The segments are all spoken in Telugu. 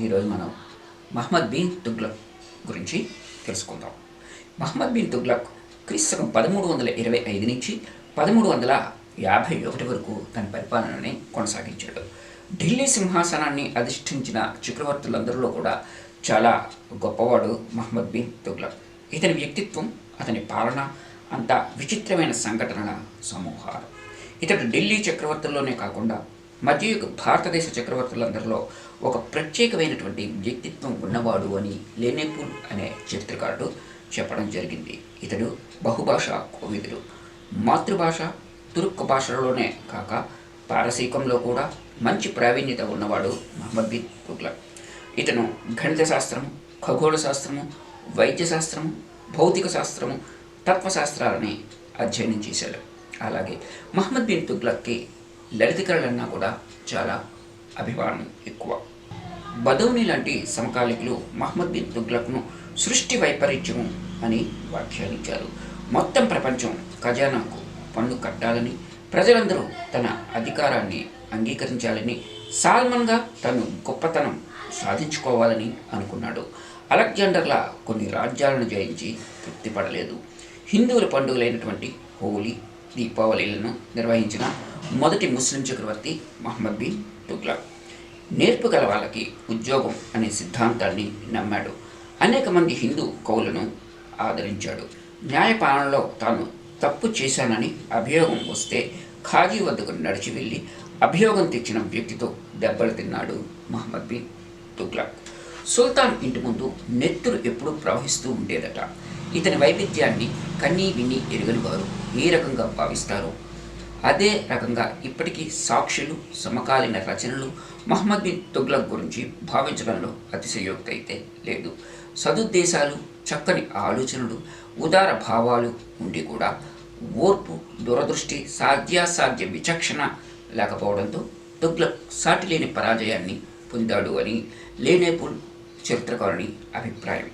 ఈరోజు మనం మహమ్మద్ బిన్ తుగ్లక్ గురించి తెలుసుకుందాం. మహమ్మద్ బిన్ తుగ్లక్ క్రీస్తు పదమూడు వందల ఇరవై ఐదు నుంచి పదమూడు వందల యాభై ఒకటి వరకు తన పరిపాలనని కొనసాగించాడు. ఢిల్లీ సింహాసనాన్ని అధిష్ఠించిన చక్రవర్తులందరిలో కూడా చాలా గొప్పవాడు మహమ్మద్ బిన్ తుగ్లక్. ఇతని వ్యక్తిత్వం అతని పాలన అంత విచిత్రమైన సంఘటనల సమూహాలు. ఇతడు ఢిల్లీ చక్రవర్తుల్లోనే కాకుండా మధ్యయుగ భారతదేశ చక్రవర్తులందరిలో ఒక ప్రత్యేకమైనటువంటి వ్యక్తిత్వం ఉన్నవాడు అని లేనేపూల్ అనే చరిత్రకారుడు చెప్పడం జరిగింది. ఇతడు బహుభాషా కోవిదుడు మాతృభాష తురుక్కు భాషలలోనే కాక పారసీకంలో కూడా మంచి ప్రావీణ్యత ఉన్నవాడు మహమ్మద్ బిన్ తుగ్లక్ ఇతను గణిత శాస్త్రము ఖగోళ శాస్త్రము వైద్య శాస్త్రము భౌతిక శాస్త్రము తత్వశాస్త్రాలని అధ్యయనం చేశాడు. అలాగే మహమ్మద్ బిన్ తుగ్లక్కి లలిత కళలన్నా కూడా చాలా అభిమానం ఎక్కువ. బదౌని లాంటి సమకాలికులు మహమ్మద్ బిన్ తుగ్లక్ను సృష్టి వైపరీత్యం అని వ్యాఖ్యానించారు. మొత్తం ప్రపంచం ఖజానాకు పన్ను కట్టాలని ప్రజలందరూ తన అధికారాన్ని అంగీకరించాలని సాల్మన్గా తను గొప్పతనం సాధించుకోవాలని అనుకున్నాడు. అలెగ్జాండర్లా కొన్ని రాజ్యాలను జయించి తృప్తిపడలేదు. హిందువుల పండుగలైనటువంటి హోలీ దీపావళిలను నిర్వహించిన మొదటి ముస్లిం చక్రవర్తి మహమ్మద్ బిన్ తుగ్లక్ నేర్పు గల వాళ్ళకి ఉద్యోగం అనే సిద్ధాంతాన్ని నమ్మాడు. అనేక మంది హిందూ కవులను ఆదరించాడు. న్యాయపాలనలో తాను తప్పు చేశానని అభియోగం వస్తే ఖాజీ వద్దకు నడిచి వెళ్ళి అభియోగం తెచ్చిన వ్యక్తితో దెబ్బలు తిన్నాడు మహమ్మద్ బిన్ తుగ్లాక్ సుల్తాన్ ఇంటి ముందు నెత్తురు ఎప్పుడూ ప్రవహిస్తూ ఉండేదట. ఇతని వైవిధ్యాన్ని కన్నీ విని ఎరుగని వారు ఏ రకంగా భావిస్తారో అదే రకంగా ఇప్పటికీ సాక్షులు సమకాలీన రచనలు మహమ్మద్ బిన్ తుగ్లక్ గురించి భావించడంలో అతిశయోక్తి అయితే లేదు. సదుద్దేశాలు చక్కని ఆలోచనలు ఉదార భావాలు ఉండి కూడా ఓర్పు దురదృష్టి సాధ్యాసాధ్య విచక్షణ లేకపోవడంతో తుగ్లక్ సాటిలేని పరాజయాన్ని పొందాడు అని లేనేపుల్ చరిత్రకారుని అభిప్రాయం.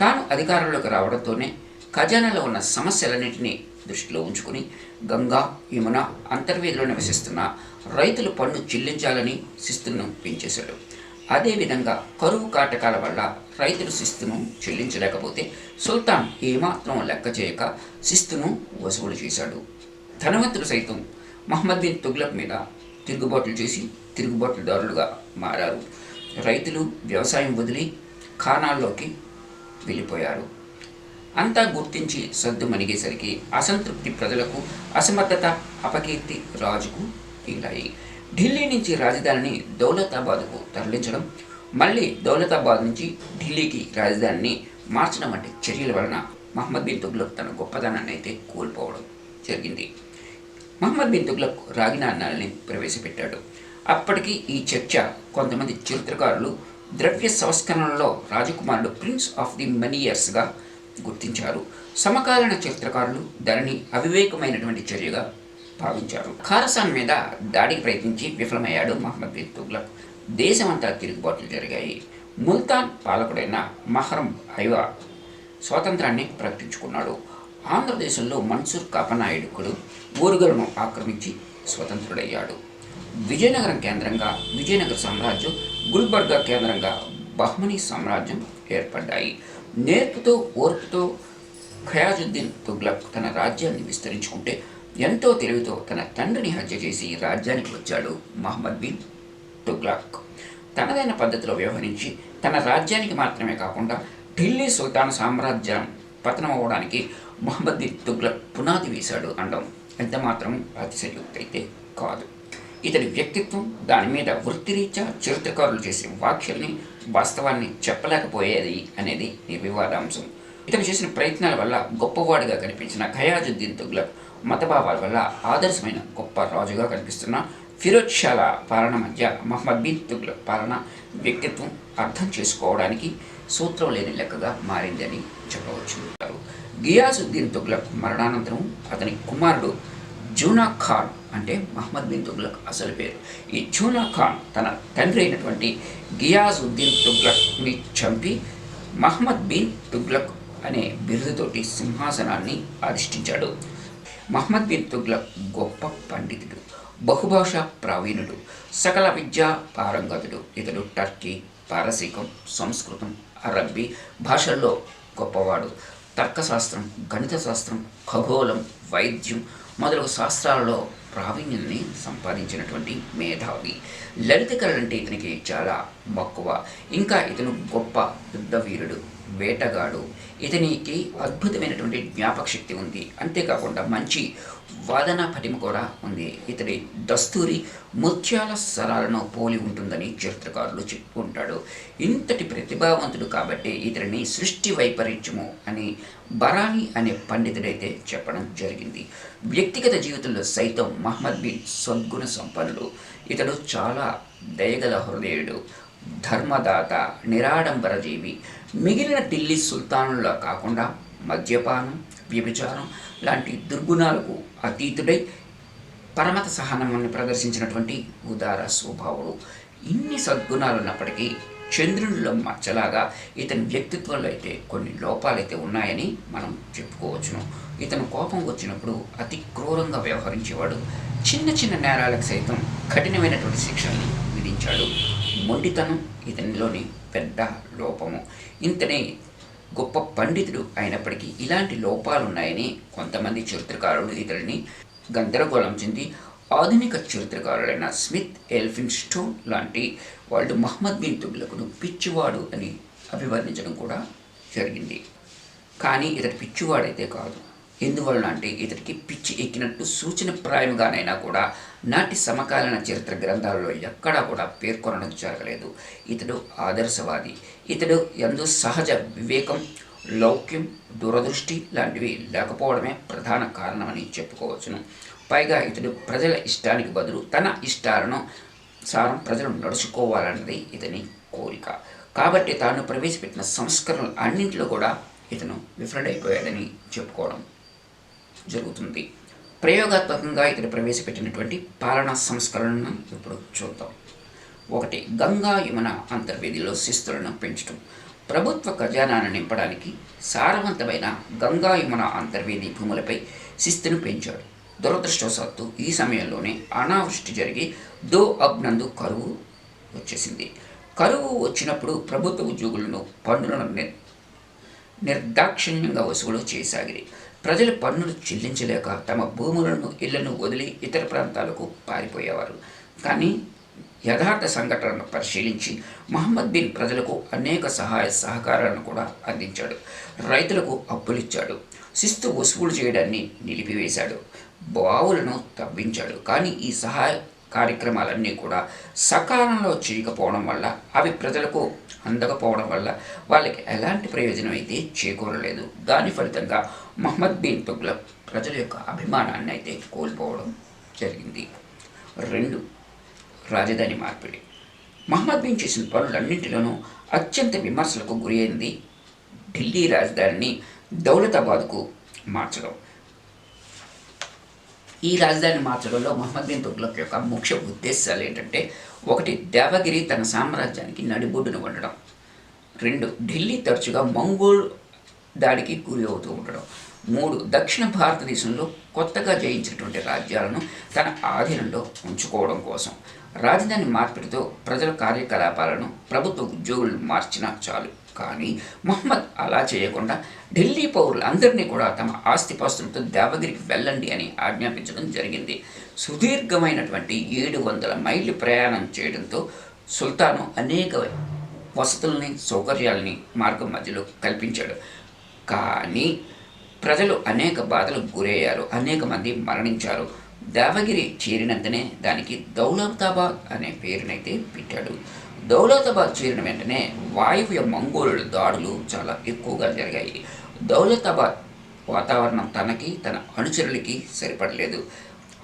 తాను అధికారంలోకి రావడంతోనే ఖజానాలో ఉన్న సమస్యలన్నింటినీ దృష్టిలో ఉంచుకుని గంగా యమున అంతర్వేదిలో నివసిస్తున్న రైతులు పన్ను చెల్లించాలని శిస్తును పెంచేశాడు అదేవిధంగా కరువు కాటకాల వల్ల రైతులు శిస్తును చెల్లించలేకపోతే సుల్తాన్ ఏమాత్రం లెక్క చేయక శిస్తును వసూలు చేశాడు. ధనవంతులు సైతం మహమ్మద్ బిన్ తుగ్లక్ మీద తిరుగుబాట్లు చేసి తిరుగుబాటుదారులుగా మారారు. రైతులు వ్యవసాయం వదిలి ఖానాల్లోకి వెళ్ళిపోయారు. అంతా గుర్తించి సద్దు మణిగేసరికి అసంతృప్తి ప్రజలకు అసమర్థత అపకీర్తి రాజుకు తీరాయి. ఢిల్లీ నుంచి రాజధానిని దౌలతాబాద్కు తరలించడం మళ్ళీ దౌలతాబాద్ నుంచి ఢిల్లీకి రాజధానిని మార్చడం వంటి చర్యల వలన మహమ్మద్ బిన్ తుగ్లక్ తన గొప్పదనాన్ని అయితే కోల్పోవడం జరిగింది. మహమ్మద్ బిన్ తుగ్లక్ రాగినాన్నాల్ని ప్రవేశపెట్టాడు. అప్పటికి ఈ చర్చ కొంతమంది చరిత్రకారులు ద్రవ్య సంస్కరణలో రాజకుమారుడు ప్రిన్స్ ఆఫ్ ది మనీయర్స్గా గుర్తించారు. సమకాలీన చరిత్రకారులు దానిని అవివేకమైనటువంటి చర్యగా భావించారు. ఖారసాన్ మీద దాడికి ప్రయత్నించి విఫలమయ్యాడు మహమ్మద్ బిన్ తుగ్లక్. దేశమంతా తిరుగుబాట్లు జరిగాయి. ముల్తాన్ పాలకుడైన మహరం ఐవా స్వాతంత్రాన్ని ప్రకటించుకున్నాడు. ఆంధ్రదేశంలో మన్సూర్ కాపనాయుడుకుడు ఊరుగలను ఆక్రమించి స్వతంత్రుడయ్యాడు. విజయనగరం కేంద్రంగా విజయనగర సామ్రాజ్యం గుల్బర్గా కేంద్రంగా బహ్మనీ సామ్రాజ్యం ఏర్పడ్డాయి. నేర్పుతో ఓర్పుతో ఖయాజుద్దీన్ తుగ్లక్ తన రాజ్యాన్ని విస్తరించుకుంటే ఎంతో తెలివితో తన తండ్రిని హత్య చేసి రాజ్యానికి వచ్చాడు మహమ్మద్ బిన్ తుగ్లక్. తనదైన పద్ధతిలో వ్యవహరించి తన రాజ్యానికి మాత్రమే కాకుండా ఢిల్లీ సుల్తాన్ సామ్రాజ్యం పతనం అవ్వడానికి మహమ్మద్ బిన్ తుగ్లక్ పునాది వేశాడు అనడం ఎంత మాత్రం అతిశయోక్తి అయితే కాదు. ఇతని వ్యక్తిత్వం దాని మీద వృత్తిరీత్యా చరిత్రకారులు చేసే వ్యాఖ్యల్ని వాస్తవాన్ని చెప్పలేకపోయేది అనేది నిర్వివాదాంశం ఇతను చేసిన ప్రయత్నాల వల్ల గొప్పవాడిగా కనిపించిన ఖయాజుద్దీన్ తుగ్లక్ మతభావాల వల్ల ఆదర్శమైన గొప్ప రాజుగా కనిపిస్తున్న ఫిరోజ్ షాల పాలన మధ్య మహమ్మద్ బిన్ తుగ్లక్ పాలన వ్యక్తిత్వం అర్థం చేసుకోవడానికి సూత్రం లేని లెక్కగా మారిందని చెప్పవచ్చు గియాసుద్దీన్ తుగ్లక్ మరణానంతరం అతని కుమారుడు జూనా ఖాన్ అంటే మహమ్మద్ బిన్ తుగ్లక్ అసలు పేరు. ఈ జూనా ఖాన్ తన తండ్రి అయినటువంటి గియాజుద్దీన్ తుగ్లక్ని చంపి మహమ్మద్ బిన్ తుగ్లక్ అనే బిరుదుతోటి సింహాసనాన్ని అధిష్ఠించాడు. మహమ్మద్ బిన్ తుగ్లక్ గొప్ప పండితుడు బహుభాషా ప్రావీణుడు సకల విద్యా పారంగతుడు. ఇతడు టర్కీ పారసీకం సంస్కృతం అరబ్బీ భాషల్లో గొప్పవాడు. తర్కశాస్త్రం గణిత శాస్త్రం ఖగోళం వైద్యం మొదలగు శాస్త్రాలలో ప్రావీణ్యాన్ని సంపాదించినటువంటి మేధావి. లలిత కళలంటే ఇతనికి చాలా మక్కువ. ఇంకా ఇతను గొప్ప యుద్ధవీరుడు వేటగాడు. ఇతనికి అద్భుతమైనటువంటి జ్ఞాపక శక్తి ఉంది. అంతేకాకుండా మంచి వాదన పటిమ కూడా ఉంది. ఇతడి దస్తూరి ముత్యాల స్వరాలను పోలి ఉంటుందని చరిత్రకారులు చెప్పుకుంటాడు ఇంతటి ప్రతిభావంతుడు కాబట్టి ఇతడిని సృష్టి వైపరీత్యము అని బరాని అనే పండితుడైతే చెప్పడం జరిగింది. వ్యక్తిగత జీవితంలో సైతం మహమ్మద్ బిన్ సద్గుణ సంపన్నుడు. ఇతడు చాలా దయగల హృదయుడు ధర్మదాత నిరాడంబర జీవి. మిగిలిన ఢిల్లీ సుల్తానులా కాకుండా మద్యపానం వ్యభిచారం లాంటి దుర్గుణాలకు అతీతుడై పరమత సహనాన్ని ప్రదర్శించినటువంటి ఉదార స్వభావుడు. ఇన్ని సద్గుణాలు ఉన్నప్పటికీ చంద్రునిలో మచ్చలాగా ఇతని వ్యక్తిత్వంలో అయితే కొన్ని లోపాలైతే ఉన్నాయని మనం చెప్పుకోవచ్చును. ఇతను కోపం వచ్చినప్పుడు అతి క్రూరంగా వ్యవహరించేవాడు. చిన్న చిన్న నేరాలకు సైతం కఠినమైనటువంటి శిక్షల్ని విధించాడు. మొండితనం ఇతనిలోని పెద్ద లోపము. ఇంతనే గొప్ప పండితుడు అయినప్పటికీ ఇలాంటి లోపాలు ఉన్నాయని కొంతమంది చరిత్రకారులు ఇతడిని గందరగోళం చెంది ఆధునిక చరిత్రకారులైన స్మిత్ ఎల్ఫిన్ స్టోన్ లాంటి వాళ్ళు మహమ్మద్ బిన్ తుగ్లకును పిచ్చివాడు అని అభివర్ణించడం కూడా జరిగింది. కానీ ఇతడు పిచ్చివాడైతే కాదు. ఎందువలన అంటే ఇతడికి పిచ్చి ఎక్కినట్టు సూచన ప్రాయముగానైనా కూడా నాటి సమకాలీన చరిత్ర గ్రంథాలలో ఎక్కడా కూడా పేర్కొనడం జరగలేదు. ఇతడు ఆదర్శవాది. ఇతడు ఎందు సహజ వివేకం లౌక్యం దూరదృష్టి లాంటివి లేకపోవడమే ప్రధాన కారణమని చెప్పుకోవచ్చును. పైగా ఇతడు ప్రజల ఇష్టానికి బదులు తన ఇష్టాలను సారం ప్రజలు నడుచుకోవాలన్నది ఇతని కోరిక. కాబట్టి తాను ప్రవేశపెట్టిన సంస్కరణలు అన్నింటిలో కూడా ఇతను విఫలడైపోయాడని చెప్పుకోవడం జరుగుతుంది. ప్రయోగాత్మకంగా ఇతడు ప్రవేశపెట్టినటువంటి పాలనా సంస్కరణను ఇప్పుడు చూద్దాం. ఒకటి గంగా యమున అంతర్వేదిలో శిస్తులను పెంచడం ప్రభుత్వ ఖజానాను నింపడానికి సారవంతమైన గంగా యమున అంతర్వేది భూములపై శిస్తును పెంచాడు. దురదృష్టవశాత్తు ఈ సమయంలోనే అనావృష్టి జరిగి దో అగ్నందు కరువు వచ్చేసింది. కరువు వచ్చినప్పుడు ప్రభుత్వ ఉద్యోగులను పన్నులను నిర్ నిర్దాక్షిణ్యంగా వసూలు చేసాగిరి. ప్రజలు పన్నులు చెల్లించలేక తమ భూములను ఇళ్ళను వదిలి ఇతర ప్రాంతాలకు పారిపోయేవారు. కానీ యథార్థ సంఘటనను పరిశీలించి మహమ్మద్ బిన్ ప్రజలకు అనేక సహాయ సహకారాలను కూడా అందించాడు. రైతులకు అప్పులిచ్చాడు. శిస్తు వసూలు చేయడాన్ని నిలిపివేశాడు. బావులను తవ్వించాడు. కానీ ఈ సహాయ కార్యక్రమాలన్నీ కూడా సకాలంలో చేయకపోవడం వల్ల అవి ప్రజలకు అందకపోవడం వల్ల వాళ్ళకి ఎలాంటి ప్రయోజనం అయితే చేకూరలేదు. దాని ఫలితంగా మహమ్మద్ బిన్ తుగ్లక్ ప్రజల యొక్క అభిమానాన్ని అయితే కోల్పోవడం జరిగింది. రెండు రాజధాని మార్పిడి. మహమ్మద్ బిన్ చేసిన పనులన్నింటిలోనూ అత్యంత విమర్శలకు గురి అయింది ఢిల్లీ రాజధానిని దౌలతాబాద్కు మార్చడం. ఈ రాజధాని మార్చడంలో మహమ్మద్ బిన్ తుగ్లక్ యొక్క ముఖ్య ఉద్దేశాలు ఏంటంటే ఒకటి దేవగిరి తన సామ్రాజ్యానికి నడిబొడ్డును ఉండడం. రెండు ఢిల్లీ తరచుగా మంగోల్ దాడికి గురి అవుతూ ఉండడం. మూడు దక్షిణ భారతదేశంలో కొత్తగా జయించినటువంటి రాజ్యాలను తన ఆధీనంలో ఉంచుకోవడం కోసం. రాజధాని మార్పిడితో ప్రజల కార్యకలాపాలను ప్రభుత్వ ఉద్యోగులు మార్చినా చాలు. కానీ మహమ్మద్ అలా చేయకుండా ఢిల్లీ పౌరులందరినీ కూడా తమ ఆస్తిపాస్తులతో దేవగిరికి వెళ్ళండి అని ఆజ్ఞాపించడం జరిగింది. సుదీర్ఘమైనటువంటి ఏడు వందల మైళ్ళు ప్రయాణం చేయడంతో సుల్తాను అనేక వసతుల్ని సౌకర్యాలని మార్గం మధ్యలో కల్పించాడు. కానీ ప్రజలు అనేక బాధలకు గురయ్యారు. అనేక మంది మరణించారు. దేవగిరి చేరినంతనే దానికి దౌలతాబాద్ అనే పేరునైతే పెట్టాడు. దౌలతాబాద్ చేరిన వెంటనే వాయువ్య మంగోలుల దాడులు చాలా ఎక్కువగా జరిగాయి. దౌలతాబాద్ వాతావరణం తనకి తన అనుచరులకి సరిపడలేదు.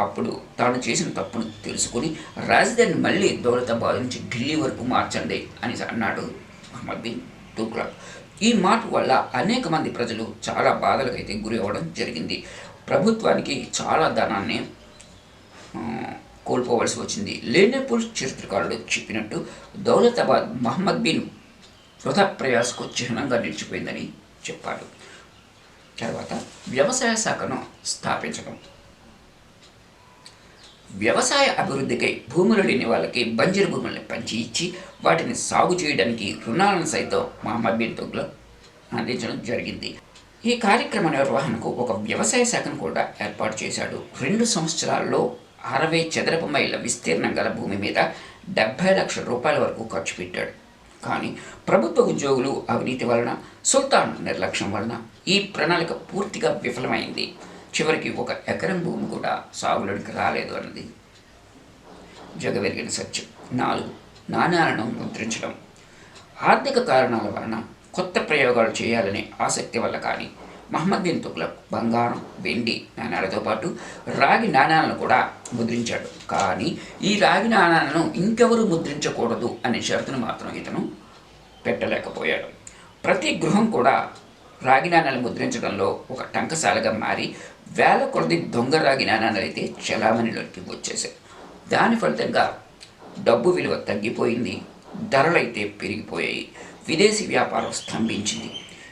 అప్పుడు తాను చేసిన తప్పును తెలుసుకుని రాజధాని మళ్ళీ దౌలతాబాద్ నుంచి ఢిల్లీ వరకు మార్చండి అని అన్నాడు అహ్మద్ బిన్ తుగ్లక్ ఈ మాట వల్ల అనేక మంది ప్రజలు చాలా బాధలకు అయితే గురి అవ్వడం జరిగింది. ప్రభుత్వానికి చాలా ధనాన్ని కోల్పోవలసి వచ్చింది. లేనేపూల్ చరిత్రకారుడు చెప్పినట్టు దౌలతాబాద్ మహమ్మద్ బిన్ వృధా ప్రయాసకు చిహ్నంగా నిలిచిపోయిందని చెప్పాడు. తర్వాత వ్యవసాయ శాఖను స్థాపించడం. వ్యవసాయ అభివృద్ధికై భూములు లేని వాళ్ళకి బంజరు భూముల్ని పంచి ఇచ్చి వాటిని సాగు చేయడానికి రుణాలను సైతం మహమ్మద్ బిన్ తుగ్లక్ అందించడం జరిగింది. ఈ కార్యక్రమ నిర్వహణకు ఒక వ్యవసాయ శాఖను కూడా ఏర్పాటు చేశాడు. రెండు సంవత్సరాల్లో అరవై చదరపు మైళ్ళ విస్తీర్ణం గల భూమి మీద డెబ్బై లక్షల రూపాయల వరకు ఖర్చు పెట్టాడు. కానీ ప్రభుత్వ ఉద్యోగులు అవినీతి వలన సుల్తాన్ నిర్లక్ష్యం వలన ఈ ప్రణాళిక పూర్తిగా విఫలమైంది. చివరికి ఒక ఎకరం భూమి కూడా సాగులోనికి రాలేదు అన్నది. జగవెరిగిన సత్యం. నాలుగు నాణ్యాలను ముద్రించడం. ఆర్థిక కారణాల వలన కొత్త ప్రయోగాలు చేయాలనే ఆసక్తి వల్ల కానీ మహమ్మద్ బిన్ తుగ్లక్ బంగారం వెండి నాణాలతో పాటు రాగి నాణాలను కూడా ముద్రించాడు. కానీ ఈ రాగి నాణాలను ఇంకెవరు ముద్రించకూడదు అనే షరతును మాత్రం ఇతను పెట్టలేకపోయాడు. ప్రతి గృహం కూడా రాగి నాణాలు ముద్రించడంలో ఒక టంకశాలగా మారి వేల కొలది దొంగ రాగి నాణాలు అయితే చలామణిలోకి వచ్చేసాయి దాని ఫలితంగా డబ్బు విలువ తగ్గిపోయింది ధరలైతే పెరిగిపోయాయి విదేశీ వ్యాపారం స్తంభించింది.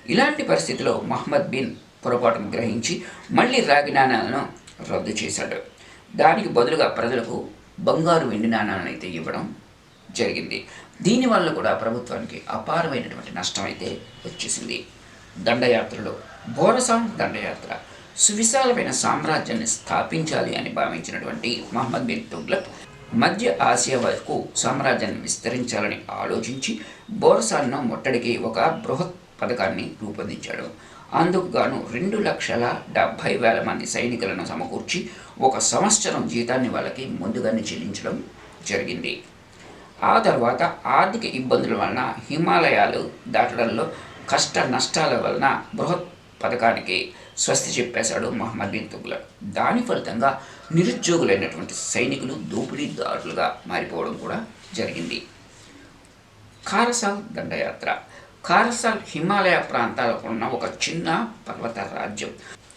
ఇలాంటి పరిస్థితిలో మహమ్మద్ బిన్ పొరపాటును గ్రహించి మళ్ళీ రాగి నాణ్యాలను రద్దు చేశాడు. దానికి బదులుగా ప్రజలకు బంగారు వెండి నాణ్యాలను అయితే ఇవ్వడం జరిగింది. దీనివల్ల కూడా ప్రభుత్వానికి అపారమైనటువంటి నష్టం అయితే వచ్చేసింది. దండయాత్రలో బోరసాన్ దండయాత్ర సువిశాలమైన సామ్రాజ్యాన్ని స్థాపించాలి అని భావించినటువంటి మహమ్మద్ బిన్ తుగ్లక్ మధ్య ఆసియా వరకు సామ్రాజ్యాన్ని విస్తరించాలని ఆలోచించి బోరసాన్ను ముట్టడికి ఒక బృహత్ పథకాన్ని రూపొందించాడు. అందుకు గాను రెండు లక్షల డెబ్భై వేల మంది సైనికులను సమకూర్చి ఒక సంవత్సరం జీతాన్ని వాళ్ళకి ముందుగానే చెల్లించడం జరిగింది. ఆ తర్వాత ఆర్థిక ఇబ్బందుల వలన హిమాలయాలు దాటడంలో కష్ట నష్టాల వలన బృహత్ పథకానికి స్వస్తి చెప్పేశాడు మహమ్మద్ బిన్ తుగ్లక్. దాని ఫలితంగా నిరుద్యోగులైనటువంటి సైనికులు దోపిడీదారులుగా మారిపోవడం కూడా జరిగింది. ఖారసాల్ దండయాత్ర. ఖారసాల్ హిమాలయ ప్రాంతాలకు ఉన్న ఒక చిన్న పర్వత రాజ్యం.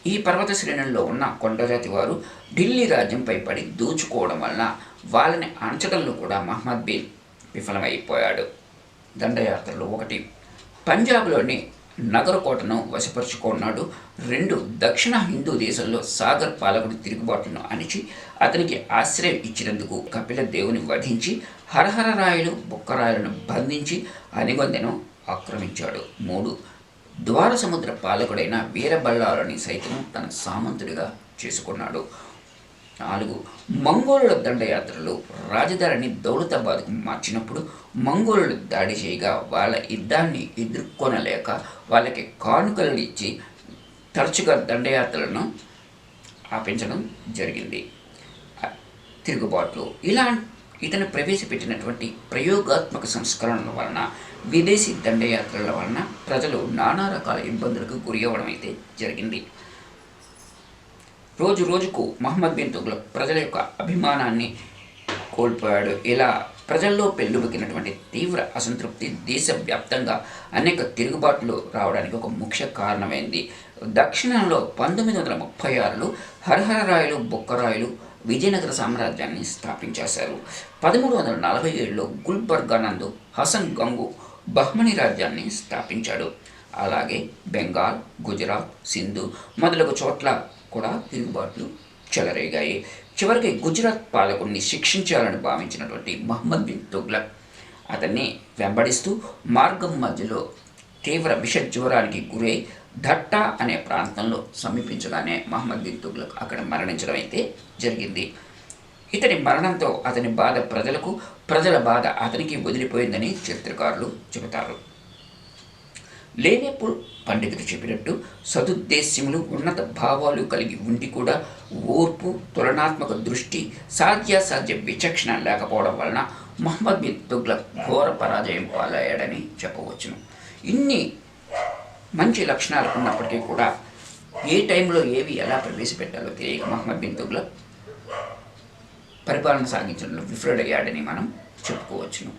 ఈ పర్వత శ్రేణుల్లో ఉన్న కొండజాతి వారు ఢిల్లీ రాజ్యంపై పడి దూచుకోవడం వలన వాళ్ళని అణచడంలో కూడా మహమ్మద్ బిన్ విఫలమైపోయాడు. దండయాత్రలు ఒకటి. పంజాబ్లోని నగరకోటను వశపరుచుకున్నాడు. రెండు. దక్షిణ హిందూ దేశంలో సాగర్ పాలకుడి తిరుగుబాటును అణిచి అతనికి ఆశ్రయం ఇచ్చినందుకు కపిల దేవుని వధించి హరహర రాయలు బొక్కరాయలను బంధించి అనిగొందెను ఆక్రమించాడు. మూడు ద్వార సముద్ర పాలకుడైన వీరబల్లాలని సైతం తన సామంతుడిగా చేసుకున్నాడు. నాలుగు మంగోలుల దండయాత్రలు రాజధానిని దౌలతాబాద్కు మార్చినప్పుడు మంగోలులు దాడి చేయగా వాళ్ళ యుద్ధాన్ని ఎదుర్కొనలేక వాళ్ళకి కానుకలను ఇచ్చి తరచుగా దండయాత్రలను ఆపించడం జరిగింది. తిరుగుబాట్లు ఇలా ఇతను ప్రవేశపెట్టినటువంటి ప్రయోగాత్మక సంస్కరణల వలన విదేశీ దండయాత్రల వలన ప్రజలు నానా రకాల ఇబ్బందులకు గురి అవ్వడం అయితే జరిగింది. రోజు రోజుకు మహమ్మద్ బిన్ తుగ్లక్ ప్రజల యొక్క అభిమానాన్ని కోల్పోయాడు. ఇలా ప్రజల్లో పెళ్ళుబికినటువంటి తీవ్ర అసంతృప్తి దేశవ్యాప్తంగా అనేక తిరుగుబాట్లు రావడానికి ఒక ముఖ్య కారణమైంది. దక్షిణంలో పంతొమ్మిది వందల ముప్పై ఆరులో హరహరరాయలు బొక్కరాయలు విజయనగర సామ్రాజ్యాన్ని స్థాపించేశారు. పదమూడు వందల నలభై ఏడులో గుల్బర్గా నందు హసన్ గంగు బహ్మని రాజ్యాన్ని స్థాపించాడు. అలాగే బెంగాల్ గుజరాత్ సింధు మొదలగు చోట్ల కూడా తిరుగుబాట్లు చెలరేగాయి. చివరికి గుజరాత్ పాలకుడిని శిక్షించాలని భావించినటువంటి మహమ్మద్ బిన్ తుగ్లక్ అతన్ని వెంబడిస్తూ మార్గం మధ్యలో తీవ్ర విష జ్వరానికి గురై ధట్టా అనే ప్రాంతంలో సమీపించగానే మహమ్మద్ బిన్ తుగ్లక్ అక్కడ మరణించడం అయితే జరిగింది. ఇతని మరణంతో అతని బాధ ప్రజలకు ప్రజల బాధ అతనికి వదిలిపోయిందని చరిత్రకారులు చెబుతారు. లేనేపుల్ పండితులు చెప్పినట్టు సదుద్దేశ్యములు ఉన్నత భావాలు కలిగి ఉండి కూడా ఓర్పు తులనాత్మక దృష్టి సాధ్యాసాధ్య విచక్షణ లేకపోవడం వలన మహమ్మద్ బిన్ తుగ్లక్ ఘోర పరాజయం పాలయ్యాడని చెప్పవచ్చును. ఇన్ని మంచి లక్షణాలు ఉన్నప్పటికీ కూడా ఏ టైంలో ఏవి ఎలా ప్రవేశపెట్టాలో తెలియక మహమ్మద్ బిన్ తుగ్లక్ పరిపాలన సాగించడంలో విఫలుడయ్యాడని మనం చెప్పుకోవచ్చును.